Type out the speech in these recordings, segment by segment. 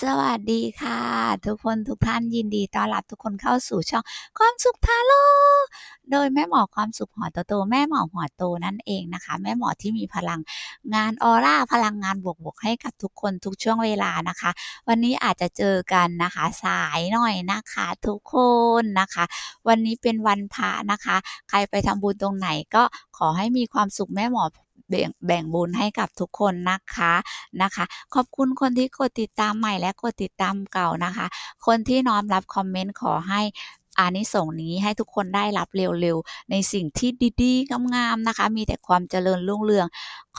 สวัสดีค่ะ ทุกคนทุกท่านยินดีต้อนรับทุกคนเข้าสู่ช่องความสุขทาโร่โดยแม่หมอความสุขหัวโตๆแม่หมอหัวโตนั่นเองนะคะ แม่หมอที่มีพลังงานออร่าพลังงานบวกๆให้กับทุกคนทุกช่วงเวลานะคะ วันนี้อาจจะเจอกันนะคะสายหน่อยนะคะ ทุกคนนะคะ วันนี้เป็นวันพระนะคะ ใครไปทำบุญตรงไหนก็ขอให้มีความสุขแม่หมอ แบ่งแบ่งบุญให้กับทุกคนนะคะนะคะ ขอบคุณคนที่กดติดตามใหม่และกดติดตามเก่านะคะ คนที่น้อมรับคอมเมนต์ขอให้ อานิสงส์นี้ให้ทุกคนได้รับเร็วๆ ในสิ่งที่ดีๆงามๆนะคะ มีแต่ความเจริญรุ่งเรือง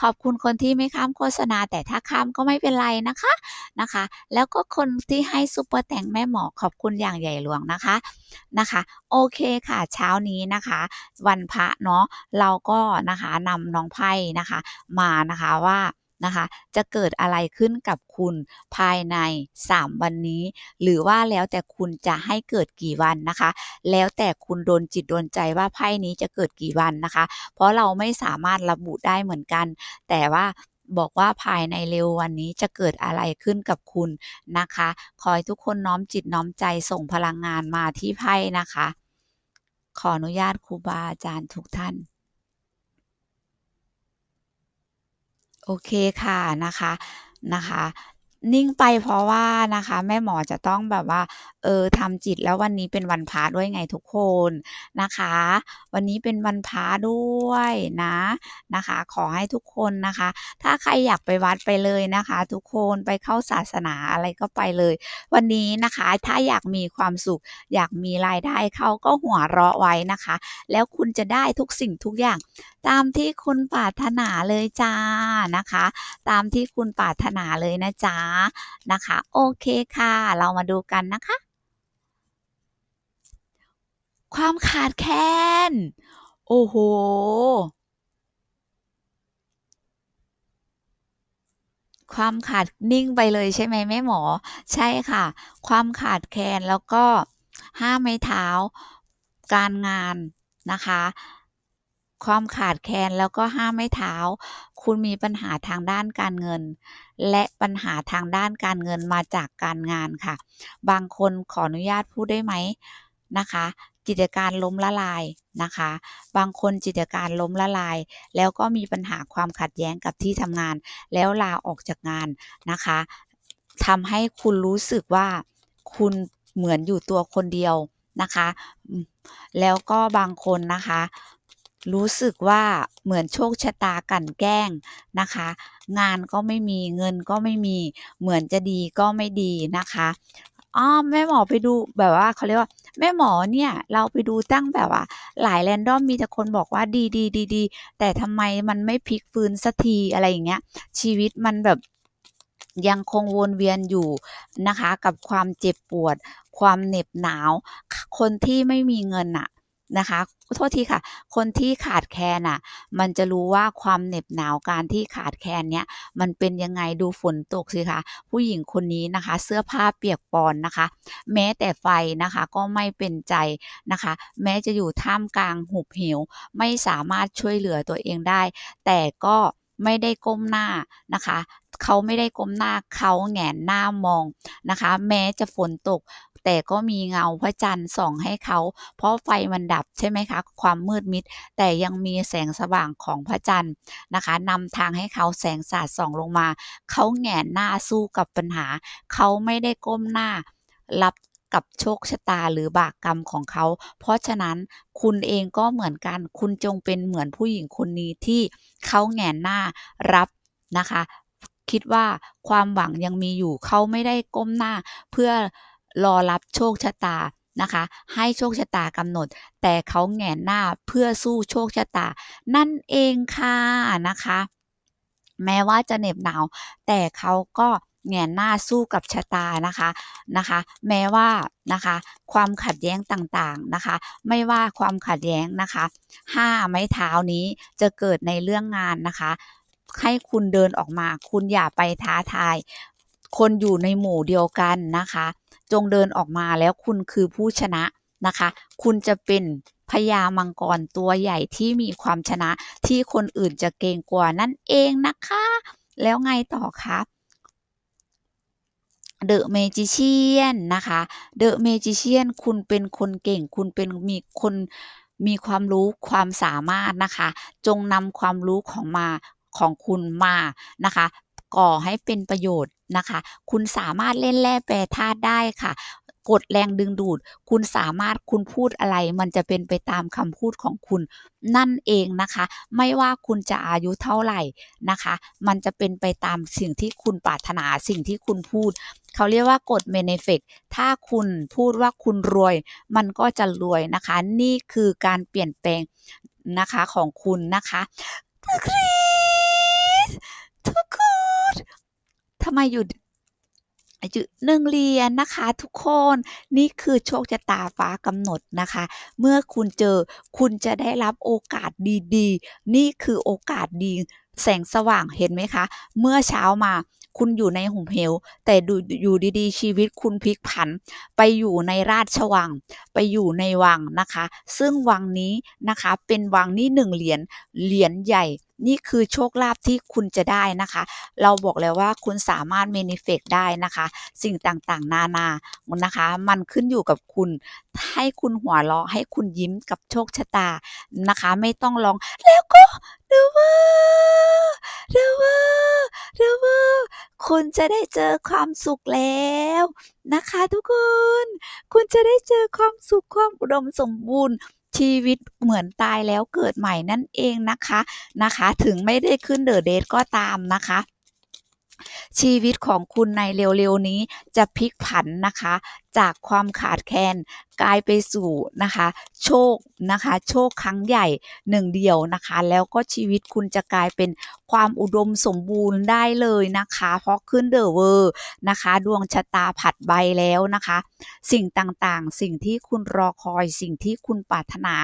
ขอบคุณคนที่ไม่ข้ามโฆษณา แต่ถ้าข้ามก็ไม่เป็นไรนะคะนะคะ แล้วก็คนที่ให้ซุปเปอร์แต่งแม่หมอขอบคุณอย่างใหญ่หลวงนะคะนะคะ โอเคค่ะเช้านี้นะคะ วันพระเนาะเราก็นะคะนำน้องไพ่นะคะ มานะคะว่า นะคะ จะเกิดอะไรขึ้นกับคุณภายใน 3 วันนี้ หรือว่าแล้วแต่คุณจะให้เกิดกี่วันนะคะ แล้วแต่คุณโดนจิตโดนใจว่าไพ่นี้จะเกิดกี่วันนะคะ เพราะเราไม่สามารถระบุได้เหมือนกัน แต่ว่าบอกว่าภายในเร็ววันนี้จะเกิดอะไรขึ้นกับคุณนะคะ ขอให้ทุกคนน้อมจิตน้อมใจส่งพลังงานมาที่ไพ่นะคะ ขออนุญาตครูบาอาจารย์ทุกท่าน โอเคค่ะนะคะนะคะ นิ่งไปเพราะว่านะคะ แม่หมอจะต้องแบบว่า เออทำจิตแล้ววันนี้เป็นวันพระด้วยไงทุกคนนะคะ วันนี้เป็นวันพระด้วยนะนะคะ ขอให้ทุกคนนะคะ ถ้าใครอยากไปวัดไปเลยนะคะ ทุกคนไปเข้าศาสนาอะไรก็ไปเลย วันนี้นะคะ ถ้าอยากมีความสุข อยากมีรายได้เขาก็หัวเราะไว้นะคะ แล้วคุณจะได้ทุกสิ่งทุกอย่าง ตามที่คุณปรารถนาเลยจ้านะคะ ตามที่คุณปรารถนาเลยนะจ๊ะนะคะ โอเคค่ะ เรามาดูกันนะคะ ความขาดแคลน โอ้โหความขาดนิ่งไปเลยใช่ไหมแม่หมอ ใช่ค่ะ ความขาดแคลนแล้วก็ห้ามไม้เท้าการงานนะคะ ความขาดแคลนแล้วก็ห้ามไม้เท้า คุณมีปัญหาทางด้านการเงิน และปัญหาทางด้านการเงินมาจากการงานค่ะ บางคนขออนุญาตพูดได้ไหมนะคะ กิจการล้มละลายนะคะ บางคนกิจการล้มละลาย แล้วก็มีปัญหาความขัดแย้งกับที่ทำงาน แล้วลาออกจากงานนะคะทำให้คุณรู้สึกว่าคุณเหมือนอยู่ตัวคนเดียวนะคะ แล้วก็บางคนนะคะ รู้สึกว่าเหมือนโชคชะตากันแกล้งนะคะ งานก็ไม่มีเงินก็ไม่มีเหมือนจะดีก็ไม่ดีนะคะอ้อแม่หมอไปดูแบบว่าเขาเรียกว่าแม่หมอเนี่ยเราไปดูตั้งแบบว่า หลาย random มีแต่คนบอกว่าดีๆๆๆแต่ทำไมมันไม่พลิกฟื้นสักทีอะไรอย่างเงี้ย ชีวิตมันแบบยังคงวนเวียนอยู่นะคะ กับความเจ็บปวด ความเหน็บหนาว คนที่ไม่มีเงินน่ะ นะคะโทษทีค่ะ คนที่ขาดแคลนน่ะ มันจะรู้ว่าความเหน็บหนาวการที่ขาดแคลนเนี่ยมันเป็นยังไงดูฝนตกสิคะผู้หญิงคนนี้นะคะ เสื้อผ้าเปียกปอนนะคะ แม้แต่ไฟนะคะก็ไม่เป็นใจนะคะ แม้จะอยู่ท่ามกลางหุบเหว ไม่สามารถช่วยเหลือตัวเองได้ แต่ก็ไม่ได้ก้มหน้านะคะ เขาไม่ได้ก้มหน้าเขาแหงนหน้ามองนะคะ แม้จะฝนตก แต่ก็มีเงาพระจันทร์ส่องให้เขา เพราะไฟมันดับใช่ไหมคะ ความมืดมิด แต่ยังมีแสงสว่างของพระจันทร์นะคะนำทางให้เขาแสงสาดส่องลงมา เขาแหงนหน้าสู้กับปัญหา เขาไม่ได้ก้มหน้ารับกับโชคชะตาหรือบากกรรมของเขา เพราะฉะนั้นคุณเองก็เหมือนกัน คุณจงเป็นเหมือนผู้หญิงคนนี้ที่เขาแหงนหน้ารับนะคะ คิดว่าความหวังยังมีอยู่เขาไม่ได้ก้มหน้า เพื่อรอรับโชคชะตานะคะ ให้โชคชะตากำหนด แต่เขาแหงนหน้าเพื่อสู้โชคชะตา นั่นเองค่ะนะคะ แม้ว่าจะเหน็บหนาว แต่เขาก็แหงนหน้าสู้กับชะตานะคะนะคะ แม้ว่านะคะความขัดแย้งต่างๆนะคะ ไม่ว่าความขัดแย้งนะคะห้าไม้เท้านี้จะเกิดในเรื่องงานนะคะ ให้คุณเดินออกมา คุณอย่าไปท้าทาย คนอยู่ในหมู่เดียวกันนะคะ จงเดินออกมาแล้วคุณคือผู้ชนะนะคะ คุณจะเป็นพญามังกรตัวใหญ่ที่มีความชนะที่คนอื่นจะเกรงกลัวนั่นเองนะคะ แล้วไงต่อคะ The Magician นนะคะ The Magician คุณเป็นคนเก่ง คุณเป็นมีคนมีความรู้ความสามารถนะคะ จงนำความรู้ของมา ของคุณมานะคะก่อให้เป็นประโยชน์นะคะ คุณสามารถเล่นแร่แปรธาตุได้ค่ะกฎแรงดึงดูด คุณสามารถคุณพูดอะไร มันจะเป็นไปตามคำพูดของคุณ นั่นเองนะคะ ไม่ว่าคุณจะอายุเท่าไหร่นะคะ มันจะเป็นไปตามสิ่งที่คุณปรารถนาสิ่งที่คุณพูด เขาเรียกว่ากฎเมเนเฟกถ้าคุณพูดว่าคุณรวย มันก็จะรวยนะคะ นี่คือการเปลี่ยนแปลงนะคะของคุณนะคะคริสทุกคน ทำไมอยู่จุดหนึ่งเหรียญนะคะทุกคนนี่คือโชคชะตาฟ้ากำหนดนะคะ เมื่อคุณเจอคุณจะได้รับโอกาสดีๆ นี่คือโอกาสดี แสงสว่างเห็นไหมคะ เมื่อเช้ามาคุณอยู่ในหุมเหว แต่ดูอยู่ดีๆ ชีวิตคุณพลิกผัน ไปอยู่ในราชวัง ไปอยู่ในวังนะคะ ซึ่งวังนี้นะคะเป็นวังนี้หนึ่งเหรียญเหรียญใหญ่นี่คือโชคลาภที่คุณจะได้นะคะ เราบอกแล้วว่าคุณสามารถ manifest ได้นะคะ สิ่งต่างๆ นานานะคะ มันขึ้นอยู่กับคุณ ให้คุณหัวเราะให้คุณยิ้มกับโชคชะตานะคะ ไม่ต้องร้อง แล้วก็ The World The World The World คุณจะได้เจอความสุขแล้วนะคะ ทุกคน คุณจะได้เจอความสุขความอุดมสมบูรณ์ ชีวิตเหมือนตายแล้วเกิดใหม่นั่นเองนะคะนะคะ ถึงไม่ได้ขึ้นเดอะเดทก็ตามนะคะชีวิตของคุณในเร็วๆนี้จะพลิกผันนะคะ จากความขาดแคลนกลายไปสู่นะคะโชคนะคะโชคครั้งใหญ่หนึ่งเดียวนะคะ แล้วก็ชีวิตคุณจะกลายเป็นความอุดมสมบูรณ์ได้เลยนะคะ เพราะขึ้นเดอะเวอร์นะคะ ดวงชะตาผัดใบแล้วนะคะ สิ่งต่างๆ สิ่งที่คุณรอคอยสิ่งที่คุณปรารถนา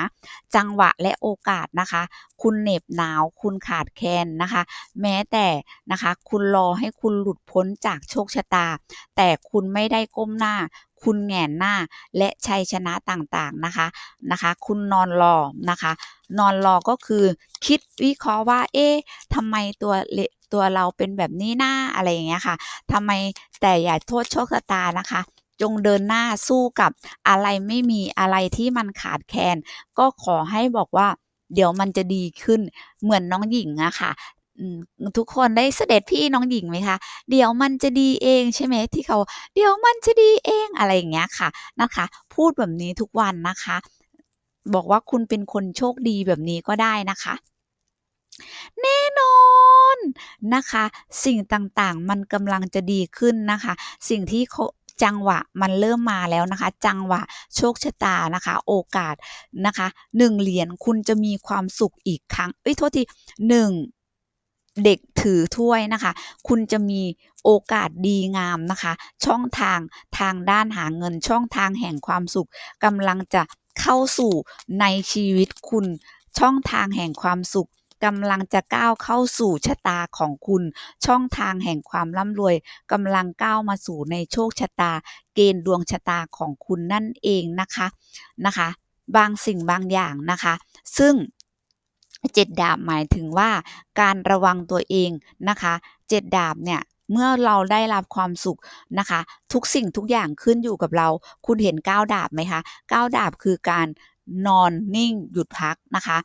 จังหวะและโอกาสนะคะ คุณเหน็บหนาวคุณขาดแคลนนะคะ แม้แต่นะคะ คุณรอให้คุณหลุดพ้นจากโชคชะตา แต่คุณไม่ได้ก้มหน้าคุณแงนหน้าและชัยชนะต่างๆนะคะนะคะ คุณนอนรอนะคะ นอนรอก็คือคิดวิเคราะห์ว่า เอ๊ะทำไมตัวเลตัวเราเป็นแบบนี้หน้าอะไรอย่างเงี้ยค่ะทำไมแต่อย่าโทษโชคชะตานะคะจงเดินหน้าสู้กับอะไรไม่มีอะไรที่มันขาดแคลนก็ขอให้บอกว่า เดี๋ยวมันจะดีขึ้นเหมือนน้องหญิงอะค่ะ ทุกคนได้เสด็จพี่น้องหญิงไหมคะ เดี๋ยวมันจะดีเองใช่ไหมที่เขา เดี๋ยวมันจะดีเองอะไรอย่างเงี้ยค่ะนะคะ พูดแบบนี้ทุกวันนะคะ บอกว่าคุณเป็นคนโชคดีแบบนี้ก็ได้นะคะ แน่นอนนะคะ สิ่งต่างๆมันกำลังจะดีขึ้นนะคะ สิ่งที่เขาจังหวะมันเริ่มมาแล้วนะคะ จังหวะโชคชะตานะคะ โอกาสนะคะ1เหรียญคุณจะมีความสุขอีกครั้งเอ๊ยโทษที1 เด็กถือถ้วยนะคะ คุณจะมีโอกาสดีงามนะคะ ช่องทางทางด้านหาเงินช่องทางแห่งความสุขกำลังจะเข้าสู่ในชีวิตคุณ ช่องทางแห่งความสุขกำลังจะก้าวเข้าสู่ชะตาของคุณ ช่องทางแห่งความร่ำรวยกำลังก้าวมาสู่ในโชคชะตา เกณฑ์ดวงชะตาของคุณนั่นเองนะคะนะคะ บางสิ่งบางอย่างนะคะ ซึ่ง เจ็ดดาบหมายถึงว่าการระวังตัวเองนะคะเจ็ดดาบเนี่ยเมื่อเราได้รับความสุขนะคะ ทุกสิ่งทุกอย่างขึ้นอยู่กับเรา คุณเห็นก้าวดาบไหมคะก้าวดาบคือการนอนนิ่งหยุดพักนะคะ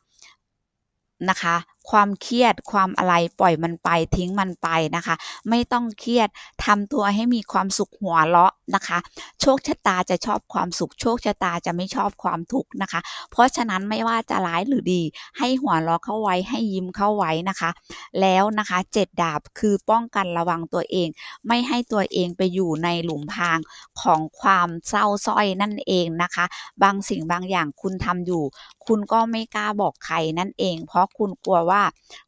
นะคะ ความเครียดความอะไรปล่อยมันไปทิ้งมันไปนะคะ ไม่ต้องเครียดทำตัวให้มีความสุขหัวเราะนะคะ โชคชะตาจะชอบความสุข โชคชะตาจะไม่ชอบความทุกข์นะคะ เพราะฉะนั้นไม่ว่าจะร้ายหรือดี ให้หัวเราะเข้าไว้ให้ยิ้มเข้าไว้นะคะ แล้วนะคะ7ดาบคือป้องกันระวังตัวเอง ไม่ให้ตัวเองไปอยู่ในหลุมพรางของความเศร้าสร้อยนั่นเองนะคะ บางสิ่งบางอย่างคุณทำอยู่ คุณก็ไม่กล้าบอกใครนั่นเอง เพราะคุณกลัวว่า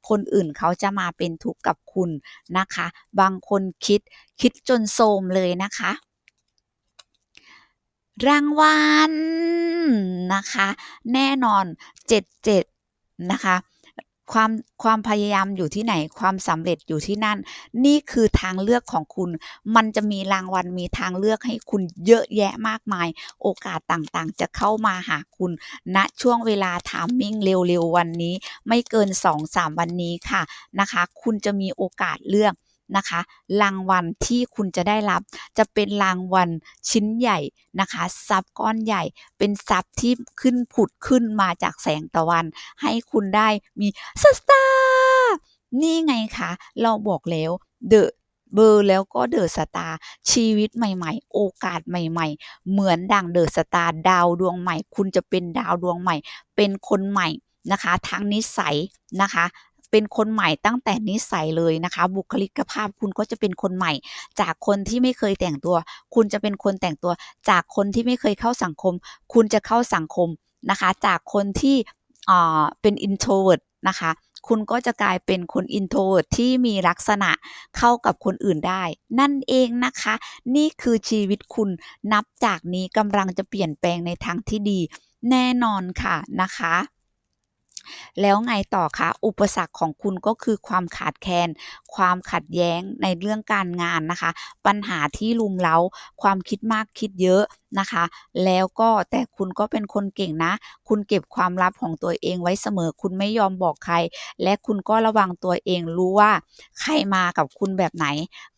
คนอื่นเขาจะมาเป็นทุกข์กับคุณนะคะ บางคนคิดคิดจนโทมเลยนะคะ รางวัลนะคะ แน่นอน 77 นะคะ ความความพยายามอยู่ที่ไหน ความสำเร็จอยู่ที่นั่น นี่คือทางเลือกของคุณ มันจะมีรางวัลมีทางเลือกให้คุณเยอะแยะมากมาย โอกาสต่างๆ จะเข้ามาหาคุณณช่วงเวลาทามมิ่งเร็วๆวันนี้ ไม่เกิน 2-3 วันนี้ค่ะนะคะ คุณจะมีโอกาสเลือก นะคะ รางวัลที่คุณจะได้รับ จะเป็นรางวัลชิ้นใหญ่นะคะทรัพย์ก้อนใหญ่ เป็นทรัพย์ที่ขึ้นผุดขึ้นมาจากแสงตะวัน ให้คุณได้มีสตาร์นี่ไงคะเราบอกแล้วเดอะเบอร์แล้วก็เดอะสตาร์ชีวิตใหม่ๆ โอกาสใหม่ๆ เหมือนดังเดอะสตาร์ดาวดวงใหม่ คุณจะเป็นดาวดวงใหม่ เป็นคนใหม่นะคะ ทั้งนิสัยนะคะ เป็นคนใหม่ตั้งแต่นิสัยเลยนะคะ บุคลิกภาพคุณก็จะเป็นคนใหม่ จากคนที่ไม่เคยแต่งตัว คุณจะเป็นคนแต่งตัว จากคนที่ไม่เคยเข้าสังคม คุณจะเข้าสังคมนะคะ จากคนที่อ่าเป็น introvert นะคะคุณก็จะกลายเป็นคน introvert ที่มีลักษณะเข้ากับคนอื่นได้ นั่นเองนะคะ นี่คือชีวิตคุณนับจากนี้กำลังจะเปลี่ยนแปลงในทางที่ดี แน่นอนค่ะนะคะ แล้วไงต่อคะอุปสรรคของคุณก็คือความขาดแคลนความขัดแย้งในเรื่องการงานนะคะ ปัญหาที่ลุมเล้า ความคิดมากคิดเยอะนะคะ แล้วก็แต่คุณก็เป็นคนเก่งนะ คุณเก็บความลับของตัวเองไว้เสมอ คุณไม่ยอมบอกใคร และคุณก็ระวังตัวเองรู้ว่า ใครมากับคุณแบบไหน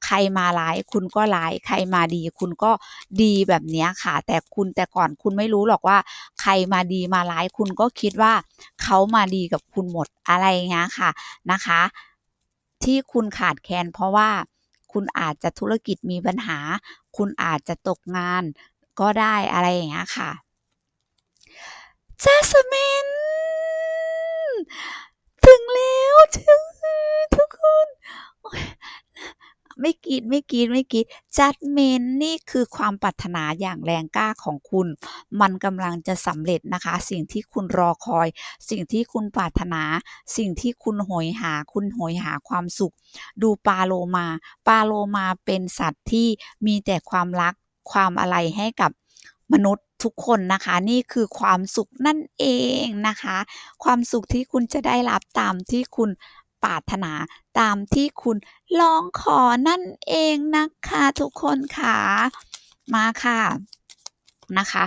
ใครมาร้าย คุณก็ร้าย ใครมาดี คุณก็ดีแบบนี้ค่ะ แต่คุณแต่ก่อนคุณไม่รู้หรอกว่า ใครมาดีมาร้าย คุณก็คิดว่าเขามาดีกับคุณหมดอะไรเงี้ยค่ะนะคะ ที่คุณขาดแคลนเพราะว่าคุณอาจจะธุรกิจมีปัญหา คุณอาจจะตกงาน ก็ได้อะไรอย่างเงี้ยค่ะ Jasmine ถึงแล้วถึงทุกคนไม่กีดไม่กีดไม่กีด Jasmine นี่คือความปรารถนาอย่างแรงกล้าของคุณ มันกำลังจะสำเร็จนะคะ สิ่งที่คุณรอคอย สิ่งที่คุณปรารถนา สิ่งที่คุณโหยหา คุณโหยหาความสุข ดูปลาโลมา ปลาโลมาเป็นสัตว์ที่มีแต่ความรัก ความอะไรให้กับมนุษย์ทุกคนนะคะ นี่คือความสุขนั่นเองนะคะ ความสุขที่คุณจะได้รับตามที่คุณปรารถนาตามที่คุณลองขอนั่นเองนะคะทุกคนค่ะมาค่ะนะคะ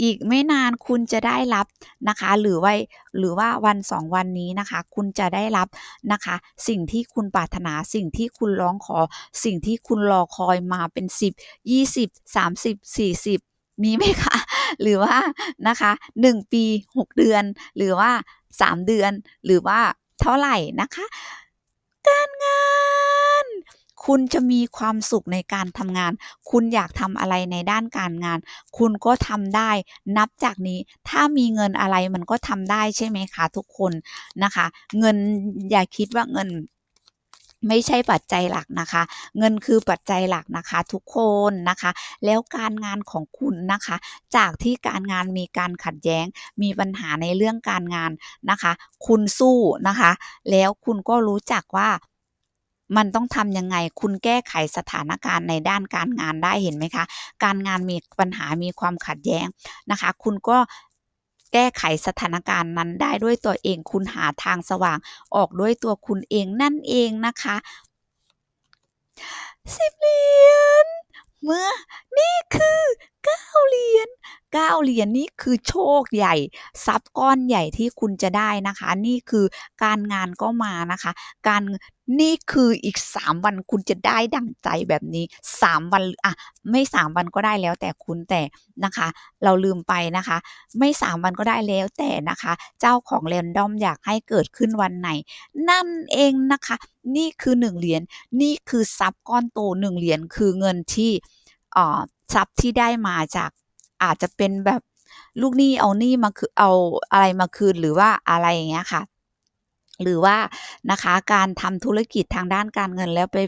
อีกไม่นานคุณจะได้รับนะคะ หรือว่าหรือว่าวันสองวันนี้นะคะ คุณจะได้รับนะคะ สิ่งที่คุณปรารถนาสิ่งที่คุณร้องขอ สิ่งที่คุณรอคอยมาเป็น10 20 30 40มีไหมคะ หรือว่านะคะ1ปี 6 เดือน หรือว่า 3 เดือน หรือว่าเท่าไหร่นะคะ การงาน คุณจะมีความสุขในการทำงาน คุณอยากทำอะไรในด้านการงาน คุณก็ทำได้ นับจากนี้ถ้ามีเงินอะไรมันก็ทำได้ใช่ไหมคะทุกคนนะคะ เงินอย่าคิดว่าเงินไม่ใช่ปัจจัยหลักนะคะ เงินคือปัจจัยหลักนะคะ ทุกคนนะคะ แล้วการงานของคุณนะคะ จากที่การงานมีการขัดแย้ง มีปัญหาในเรื่องการงานนะคะ คุณสู้นะคะ แล้วคุณก็รู้จักว่า มันต้องทำยังไง คุณแก้ไขสถานการณ์ในด้านการงานได้เห็นไหมคะ การงานมีปัญหามีความขัดแย้งนะคะ คุณก็แก้ไขสถานการณ์นั้นได้ด้วยตัวเอง คุณหาทางสว่างออกด้วยตัวคุณเองนั่นเองนะคะ10เหรียญเมื่อนี่คือ 9เหรียญ9เหรียญนี่คือโชคใหญ่ทรัพย์ก้อนใหญ่ที่คุณจะได้นะคะ นี่คือการงานก็มานะคะ การนี่คืออีก 3 วันคุณจะได้ดั่งใจแบบนี้ 3 วันอะไม่ 3 วันก็ได้แล้วแต่คุณแต่นะคะ เราลืมไปนะคะ ไม่ 3 วันก็ได้แล้วแต่นะคะ เจ้าของ Random อยากให้เกิดขึ้นวันไหน นั่นเองนะคะ นี่คือ 1 เหรียญนี่คือทรัพย์ก้อนโต1เหรียญคือเงินที่เอ่อ ทรัพย์ที่ได้มาจากอาจจะเป็นแบบลูกหนี้เอาหนี้มาคืนเอาอะไรมาคืนหรือว่าอะไรอย่างเงี้ยค่ะ หรือว่านะคะการทำธุรกิจทางด้านการเงินแล้วไป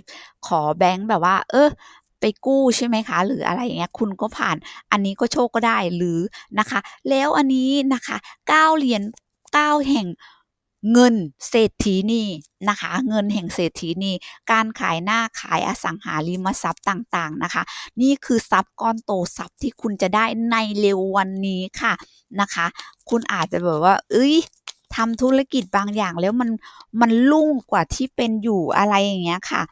ขอแบงก์แบบว่า เออไปกู้ใช่ไหมคะ หรืออะไรอย่างเงี้ยคุณก็ผ่านอันนี้ก็โชคก็ได้หรือนะคะ แล้วอันนี้นะคะ9เหรียญ9แห่ง เงินเศรษฐีนีนะคะ เงินแห่งเศรษฐีนีการขายหน้าขายอสังหาริมทรัพย์ต่างๆนะคะ นี่คือทรัพย์ก้อนโตทรัพย์ที่คุณจะได้ในเร็ววันนี้ค่ะนะคะ คุณอาจจะแบบว่าเฮ้ยทำธุรกิจบางอย่างแล้วมันมันรุ่งกว่าที่เป็นอยู่อะไรอย่างเงี้ยค่ะ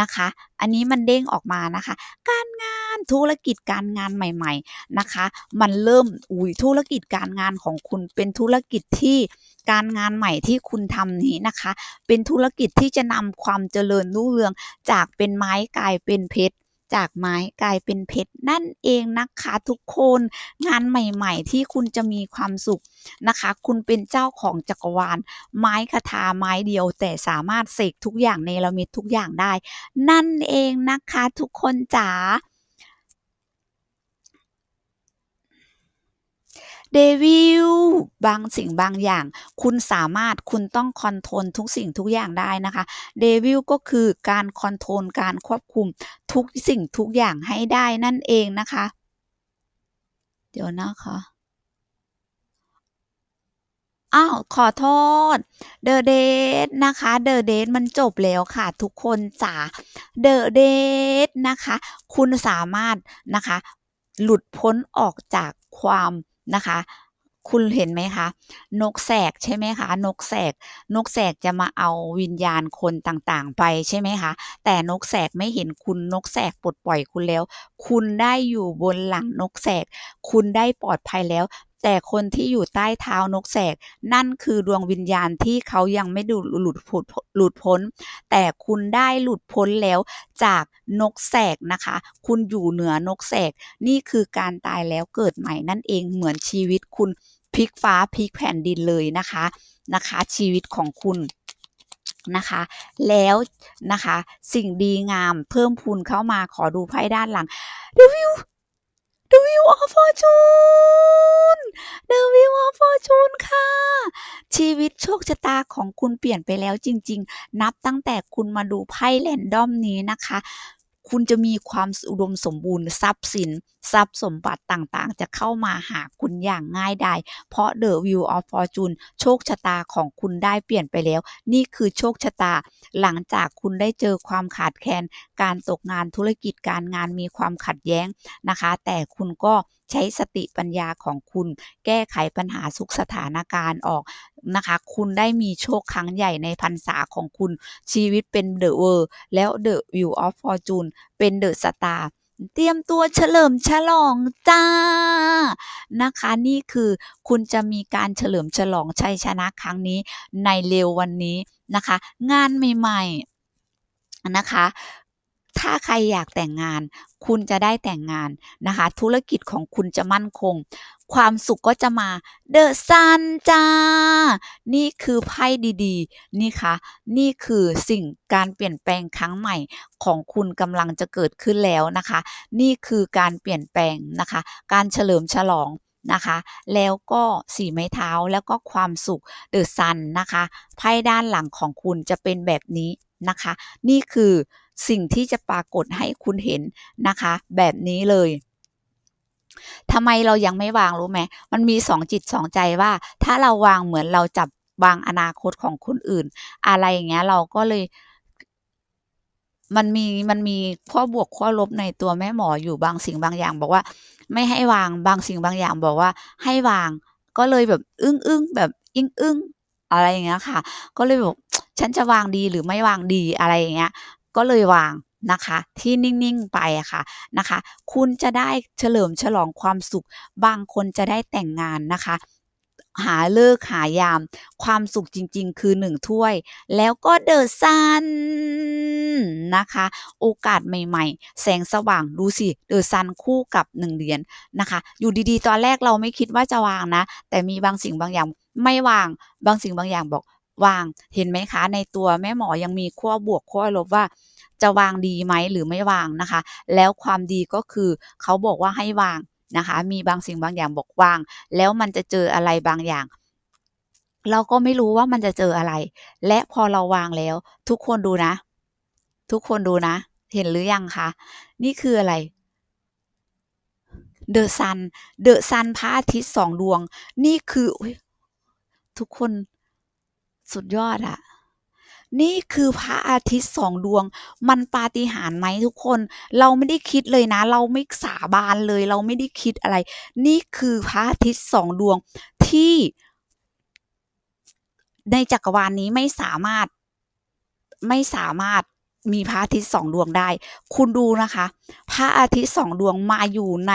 นะคะ อันนี้มันเด้งออกมานะคะ การงานธุรกิจการงานใหม่ ๆนะคะ มันเริ่มอุ้ยธุรกิจการงานของคุณเป็นธุรกิจที่ การงานใหม่ที่คุณทำนี้นะคะ เป็นธุรกิจที่จะนำความเจริญรุ่งเรือง จากเป็นไม้กลายเป็นเพชรจากไม้กลายเป็นเพชรนั่นเองนะคะทุกคนงานใหม่ๆ ที่คุณจะมีความสุขนะคะ คุณเป็นเจ้าของจักรวาล ไม้คทาไม้เดียว แต่สามารถเสกทุกอย่างเนรมิตทุกอย่างได้ นั่นเองนะคะทุกคนจ๋า เดวิลบางสิ่งบางอย่าง คุณสามารถคุณต้องคอนโทรลทุกสิ่งทุกอย่างได้นะคะเดวิลก็คือการคอนโทรลการควบคุมทุกสิ่งทุกอย่างให้ได้นั่นเองนะคะ เดี๋ยวนะคะอ้าวขอโทษ The Date นะคะ The Date มันจบแล้วค่ะ ทุกคนจ๋า The Date นะคะ คุณสามารถนะคะ หลุดพ้นออกจากความ นะคะ คุณเห็นไหมคะ นกแสกใช่ไหมคะ นกแสก นกแสกจะมาเอาวิญญาณคนต่างๆ ไปใช่ไหมคะ แต่นกแสกไม่เห็นคุณนกแสกปลดปล่อยคุณแล้ว คุณได้อยู่บนหลังนกแสก คุณได้ปลอดภัยแล้ว แต่คนที่อยู่ใต้เท้านกแสก นั่นคือดวงวิญญาณที่เขายังไม่ดูหลุดพ้นหลุดพ้น แต่คุณได้หลุดพ้นแล้วจากนกแสกนะคะ คุณอยู่เหนือนกแสก นี่คือการตายแล้วเกิดใหม่นั่นเองเหมือนชีวิตคุณพลิกฟ้าพลิกแผ่นดินเลยนะคะนะคะ ชีวิตของคุณ นะคะ แล้วนะคะ สิ่งดีงามเพิ่มพูนเข้ามาขอดูไพ่ด้านหลัง The Wheel The Wheel of Fortune The Wheel of Fortune ค่ะ ชีวิตโชคชะตาของคุณเปลี่ยนไปแล้วจริง ๆ นับตั้งแต่คุณมาดูไพ่แรนดอมนี้นะคะ คุณจะมีความอุดมสมบูรณ์ทรัพย์สินทรัพย์สมบัติต่างๆ จะเข้ามาหาคุณอย่างง่ายดายเพราะ The Wheel of Fortune โชคชะตาของคุณได้เปลี่ยนไปแล้ว นี่คือโชคชะตา หลังจากคุณได้เจอความขาดแคลน การตกงานธุรกิจการงานมีความขัดแย้งนะคะ แต่คุณก็ใช้สติปัญญาของคุณ แก้ไขปัญหาทุกสถานการณ์ออกนะคะ คุณได้มีโชคครั้งใหญ่ในพรรษาของคุณชีวิตเป็น The World แล้ว The Wheel of Fortune เป็น The Star เตรียมตัวเฉลิมฉลองจ้านะคะ นี่คือคุณจะมีการเฉลิมฉลองชัยชนะครั้งนี้ในเร็ววันนี้นะคะ งานใหม่ ๆนะคะ ถ้าใครอยากแต่งงาน คุณจะได้แต่งงานนะคะ ธุรกิจของคุณจะมั่นคง ความสุขก็จะมาเดอะซันจ้า นี่คือไพ่ดีๆ นี่ค่ะ นี่คือสิ่งการเปลี่ยนแปลงครั้งใหม่ของคุณกำลังจะเกิดขึ้นแล้วนะคะ นี่คือการเปลี่ยนแปลงนะคะ การเฉลิมฉลองนะคะ แล้วก็สีไม้เท้าแล้วก็ความสุขเดอะซันนะคะไพ่ด้านหลังของคุณจะเป็นแบบนี้นะคะ นี่คือ สิ่งที่จะปรากฏให้คุณเห็นนะคะ แบบนี้เลยทำไมเรายังไม่วางรู้ไหมมันมีสองจิตสองใจว่า ถ้าเราวางเหมือนเราจับวางอนาคตของคนอื่น อะไรอย่างเงี้ยเราก็เลยมันมีมันมีข้อบวกข้อลบในตัวแม่หมออยู่บางสิ่งบางอย่าง บอกว่า ไม่ให้วางบางสิ่งบางอย่างบอกว่า ให้วางก็เลยแบบอึ้งอึ้งแบบอิ้งอึ้งอะไรอย่างเงี้ยค่ะ ก็เลยบอกฉันจะวางดีหรือไม่วางดีอะไรอย่างเงี้ย ก็เลยวางนะคะที่นิ่งๆไปอะค่ะนะคะ คุณจะได้เฉลิมฉลองความสุข บางคนจะได้แต่งงานนะคะ หาเลิกหายาม ความสุขจริงๆ คือหนึ่งถ้วย แล้วก็เดอะซันนะคะ โอกาสใหม่ๆ แสงสว่างดูสิเดอะซันคู่กับหนึ่งเหรียญนะคะ อยู่ดีๆ ตอนแรกเราไม่คิดว่าจะวางนะ แต่มีบางสิ่งบางอย่างไม่วาง บางสิ่งบางอย่างบอก วางเห็นไหมคะในตัวแม่หมอยังมีขั้วบวกขั้วลบว่า จะวางดีไหมหรือไม่วางนะคะ แล้วความดีก็คือเขาบอกว่าให้วางนะคะ มีบางสิ่งบางอย่างบอกวาง แล้วมันจะเจออะไรบางอย่าง เราก็ไม่รู้ว่ามันจะเจออะไร และพอเราวางแล้ว ทุกคนดูนะ ทุกคนดูนะ เห็นหรือยังคะนี่คืออะไรเดอะซันเดอะซันพระอาทิตย์สองดวง นี่คือทุกคน สุดยอดอะนี่คือพระอาทิตย์สองดวง มันปาฏิหาริย์ไหมทุกคน เราไม่ได้คิดเลยนะ เราไม่สาบานเลย เราไม่ได้คิดอะไร นี่คือพระอาทิตย์สองดวงที่ ในจักรวาลนนี้ไม่สามารถไม่สามารถมีพระอาทิตย์สองดวงได้ คุณดูนะคะ พระอาทิตย์สองดวงมาอยู่ใน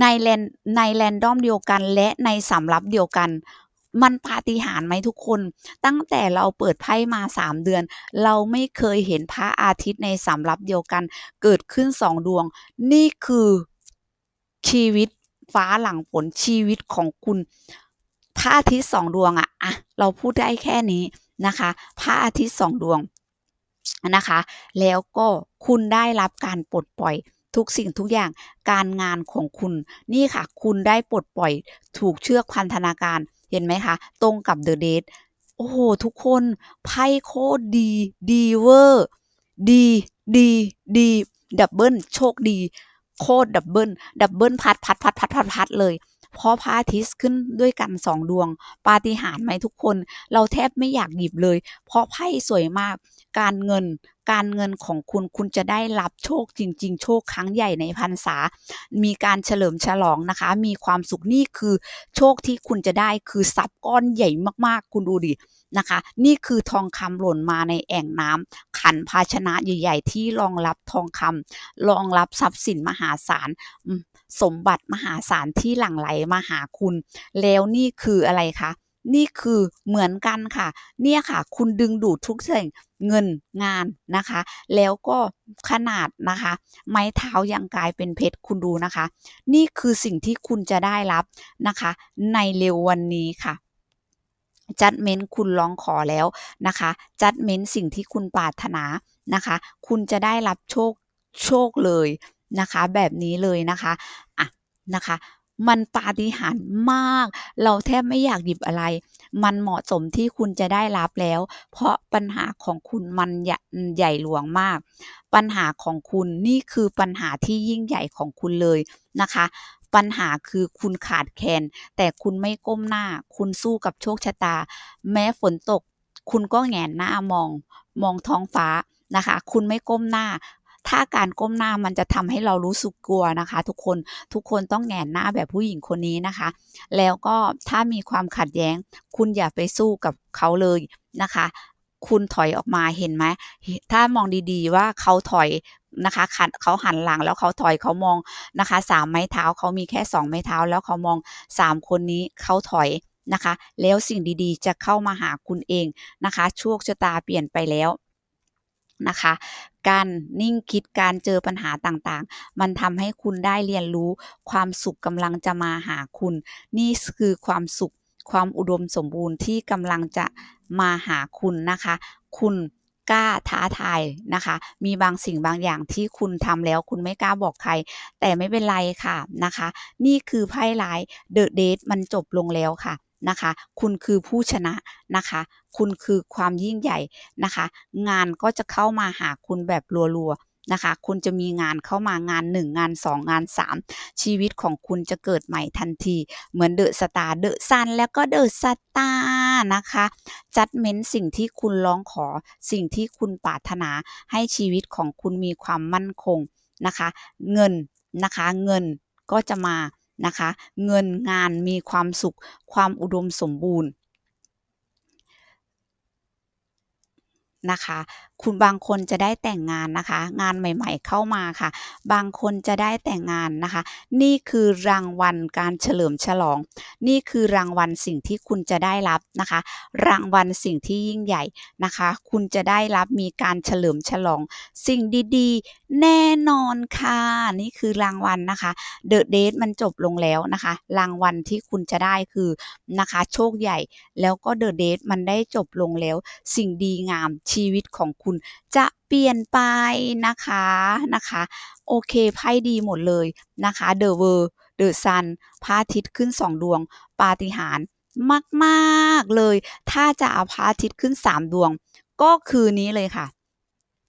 ในแลนในแรนดอมเดียวกัน และในสำรับเดียวกัน มันปาฏิหาริย์ไหมทุกคน ตั้งแต่เราเปิดไพ่มาสามเดือน เราไม่เคยเห็นพระอาทิตย์ในสำรับเดียวกัน เกิดขึ้นสองดวง นี่คือชีวิตฟ้าหลังฝนชีวิตของคุณพระอาทิตย์สองดวงอะอะเราพูดได้แค่นี้นะคะพระอาทิตย์สองดวงนะคะ แล้วก็คุณได้รับการปลดปล่อยทุกสิ่งทุกอย่างการงานของคุณ นี่ค่ะ คุณได้ปลดปล่อยถูกเชือกพันธนาการ เห็นไหมคะ ตรงกับเดอะเดทโอ้โห ทุกคนไพ่โคตรดี ดีเวอร์ ดี ดี ดี ดับเบิลโชคดี โคตรดับเบิลดับเบิลพัดพัดพัดพัดพัดพัดเลย เพราะพระอาทิตย์ขึ้นด้วยกันสองดวง ปาฏิหาริย์ไหมทุกคน เราแทบไม่อยากหยิบเลย เพราะไพ่สวยมาก การเงิน การเงินของคุณคุณจะได้รับโชคจริง ๆ โชคครั้งใหญ่ในพรรษา มีการเฉลิมฉลองนะคะ มีความสุขนี่คือโชคที่คุณจะได้คือทรัพย์ก้อนใหญ่มากๆ คุณดูดินะคะ นี่คือทองคำหล่นมาในแอ่งน้ำขันภาชนะใหญ่ ๆ ที่รองรับทองคำรองรับทรัพย์สินมหาศาล สมบัติมหาศาลที่หลั่งไหลมาหาคุณ แล้วนี่คืออะไรคะนี่คือเหมือนกันค่ะ เนี่ยค่ะ คุณดึงดูดทุกสิ่งเงินงานนะคะ แล้วก็ขนาดนะคะ ไม้เท้ายังกลายเป็นเพชรคุณดูนะคะ นี่คือสิ่งที่คุณจะได้รับนะคะ ในเร็ววันนี้ค่ะจัดเม้นคุณร้องขอแล้วนะคะจัดเม้นสิ่งที่คุณปรารถนานะคะ คุณจะได้รับโชคโชคเลย นะคะ แบบนี้เลยนะคะอะนะคะ มันปาฏิหาริย์มาก เราแทบไม่อยากหยิบอะไร มันเหมาะสมที่คุณจะได้รับแล้ว เพราะปัญหาของคุณมันใหญ่หลวงมาก ปัญหาของคุณนี่คือปัญหาที่ยิ่งใหญ่ของคุณเลยนะคะปัญหาคือคุณขาดแคลนแต่คุณไม่ก้มหน้า คุณสู้กับโชคชะตา แม้ฝนตก คุณก็แงนหน้ามอง มองท้องฟ้านะคะ คุณไม่ก้มหน้า ถ้าการก้มหน้ามันจะทำให้เรารู้สึกกลัวนะคะ ทุกคนทุกคนต้องแงนหน้าแบบผู้หญิงคนนี้นะคะ แล้วก็ถ้ามีความขัดแย้ง คุณอย่าไปสู้กับเขาเลยนะคะ คุณถอยออกมาเห็นไหมถ้ามองดีๆว่าเขาถอยนะคะเขาหันหลังแล้วเขาถอยเขามองนะคะสามไม้เท้าเขามีแค่สองไม้เท้า แล้วเขามองสามคนนี้เขาถอยนะคะ แล้วสิ่งดีๆ จะเข้ามาหาคุณเองนะคะโชคชะตาเปลี่ยนไปแล้ว นะคะ การนิ่งคิดการเจอปัญหาต่างๆ มันทำให้คุณได้เรียนรู้ความสุขกำลังจะมาหาคุณ นี่คือความสุขความอุดมสมบูรณ์ที่กำลังจะมาหาคุณนะคะ คุณกล้าท้าทายนะคะ มีบางสิ่งบางอย่างที่คุณทำแล้วคุณไม่กล้าบอกใคร แต่ไม่เป็นไรค่ะนะคะ นี่คือไพ่ร้ายเดอะเดทมันจบลงแล้วค่ะ นะคะ คุณคือผู้ชนะนะคะ คุณคือความยิ่งใหญ่นะคะ งานก็จะเข้ามาหาคุณแบบรัวๆนะคะ คุณจะมีงานเข้ามางาน 1 งาน 2 งาน 3 ชีวิตของคุณจะเกิดใหม่ทันที เหมือนเดอะสตาร์เดอะซันแล้วก็เดอะสตาร์นะคะจัดเม้นสิ่งที่คุณร้องขอ สิ่งที่คุณปรารถนาให้ชีวิตของคุณมีความมั่นคงนะคะ เงินนะคะ เงินก็จะมา นะคะ เงินงานมีความสุข ความอุดมสมบูรณ์ นะคะ คุณบางคนจะได้แต่งงานนะคะ งานใหม่ๆเข้ามาค่ะ บางคนจะได้แต่งงานนะคะ นี่คือรางวัลการเฉลิมฉลอง นี่คือรางวัลสิ่งที่คุณจะได้รับนะคะ รางวัลสิ่งที่ยิ่งใหญ่นะคะ คุณจะได้รับมีการเฉลิมฉลอง สิ่งดีๆ แน่นอนค่ะ นี่คือรางวัลนะคะเดอะเดทมันจบลงแล้วนะคะ รางวัลที่คุณจะได้คือนะคะ โชคใหญ่แล้วก็เดอะเดทมันได้จบลงแล้ว สิ่งดีงามชีีวิตของคุณจะเปลี่ยนไปนะคะนะคะ โอเคไพ่ดีหมดเลยนะคะเดอะเวอร์เดอะซันพระอาทิตย์ขึ้นสองดวง ปาฏิหาริย์มากๆเลย ถ้าจะเอาพระอาทิตย์ขึ้นสามดวง ก็คือนี้เลยค่ะ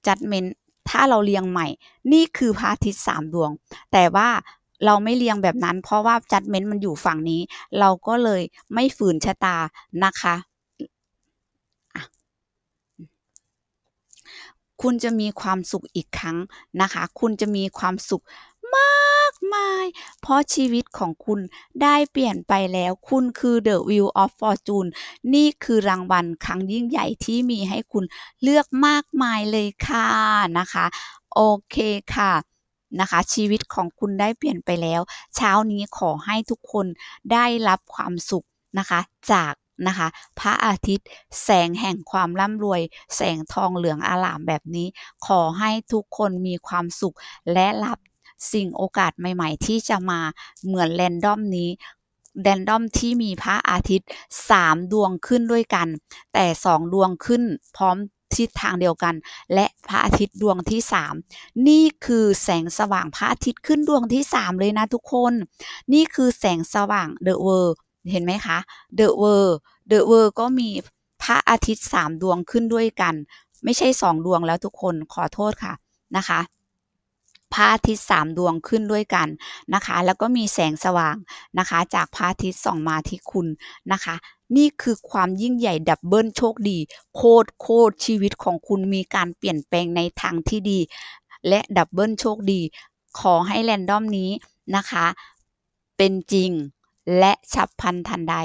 จัดเมนถ้าเราเรียงใหม่ นี่คือพระอาทิตย์สามดวง แต่ว่าเราไม่เรียงแบบนั้น เพราะว่าจัดเมนมันอยู่ฝั่งนี้ เราก็เลยไม่ฝืนชะตานะคะ คุณจะมีความสุขอีกครั้งนะคะ คุณจะมีความสุขมากมาย เพราะชีวิตของคุณได้เปลี่ยนไปแล้ว คุณคือ The Wheel of Fortune นี่คือรางวัลครั้งยิ่งใหญ่ที่มีให้คุณเลือกมากมายเลยค่ะนะคะ โอเคค่ะนะคะชีวิตของคุณได้เปลี่ยนไปแล้ว เช้านี้ขอให้ทุกคนได้รับความสุขนะคะ จาก นะคะ พระอาทิตย์ แสงแห่งความร่ำรวย แสงทองเหลืองอลามแบบนี้ ขอให้ทุกคนมีความสุขและรับสิ่งโอกาสใหม่ๆ ที่จะมาเหมือนแรนดอมนี้แรนดอมที่มีพระอาทิตย์3ดวงขึ้นด้วยกัน แต่2ดวงขึ้นพร้อมทิศทางเดียวกัน และพระอาทิตย์ดวงที่3นี่คือแสงสว่างพระอาทิตย์ขึ้นดวงที่3เลยนะทุกคน นี่คือแสงสว่างเดอะเวอร์ เห็นไหมคะเดอะเวอร์เดอะเวอร์ก็มีพระอาทิตย์3ดวงขึ้นด้วยกัน ไม่ใช่2ดวงแล้วทุกคนขอโทษค่ะนะคะพระอาทิตย์3ดวงขึ้นด้วยกันนะคะ แล้วก็มีแสงสว่างนะคะ จากพระอาทิตย์ส่องมาที่คุณนะคะ นี่คือความยิ่งใหญ่ดับเบิลโชคดี โคตรโคตรชีวิตของคุณมีการเปลี่ยนแปลงในทางที่ดี และดับเบิลโชคดี ขอให้แรนดอมนี้นะคะ เป็นจริง และฉับพลันทันใด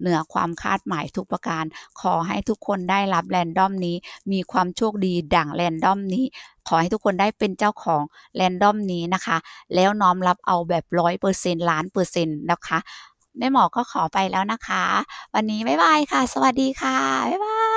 เหนือความคาดหมายทุกประการ ขอให้ทุกคนได้รับแรนดอมนี้ มีความโชคดีดั่งแรนดอมนี้ ขอให้ทุกคนได้เป็นเจ้าของแรนดอมนี้นะคะ แล้วน้อมรับเอาแบบร้อยเปอร์เซ็นต์ล้านเปอร์เซ็นต์นะคะแม่หมอก็ขอไปแล้วนะคะ วันนี้บ๊ายบายค่ะ สวัสดีค่ะ บ๊ายบาย